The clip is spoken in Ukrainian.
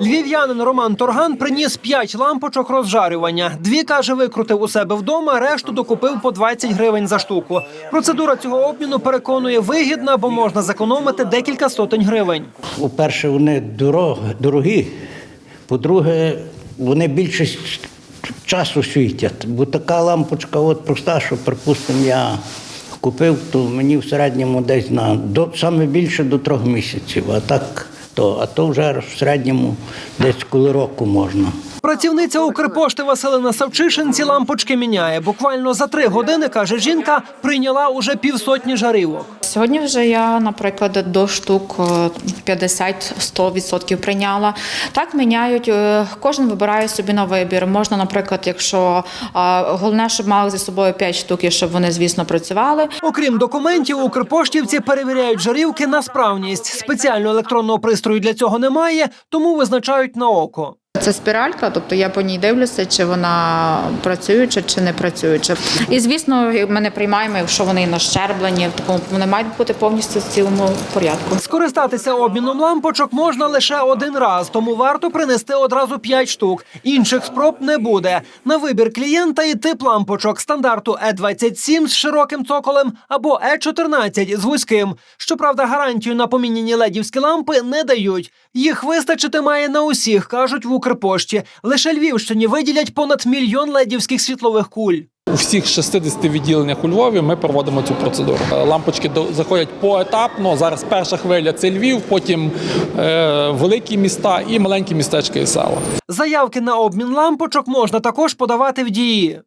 Львів'янин Роман Торган приніс 5 лампочок розжарювання. Дві каже, викрутив у себе вдома, решту докупив по 20 гривень за штуку. Процедура цього обміну переконує вигідна, бо можна зекономити декілька сотень гривень. По-перше, вони дорогі. По-друге, вони більше с- часу світять. Бо така лампочка, от проста, що, припустимо, я купив, то мені в середньому десь на до, саме більше до трьох місяців. А так, то, а то вже в середньому десь коли року можна. Працівниця Укрпошти Василина Савчишин ці лампочки міняє. Буквально за три години, каже жінка, прийняла уже півсотні жарівок. Сьогодні вже я, наприклад, до штук е, 50-100% прийняла. Так міняють. е, Кожен вибирає собі на вибір. Можна, наприклад, якщо е, головне, щоб мали зі собою 5 штук, і щоб вони, звісно, працювали. Окрім документів, укрпоштівці перевіряють жарівки на справність. Спеціального електронного пристрою для цього немає, тому визначають на око. Це спіралька, тобто я по ній дивлюся, чи вона працююча, чи не працююча. І звісно, ми не приймаємо, якщо вони нащерблені, тому вони мають бути повністю в цілому порядку. Скористатися обміном лампочок можна лише один раз, тому варто принести одразу 5 штук. Інших спроб не буде. На вибір клієнта і тип лампочок стандарту Е27 з широким цоколем або Е14 з вузьким. Щоправда, гарантію на поміняні ледівські лампи не дають. Їх вистачити має на усіх, кажуть в Укрпошті. Лише Львівщині виділять понад мільйон ледівських світлових куль. У всіх 60 відділеннях у Львові ми проводимо цю процедуру. Е, Лампочки заходять поетапно. Зараз перша хвиля це Львів, потім е, великі міста і маленькі містечка і села. Заявки на обмін лампочок можна також подавати в дії.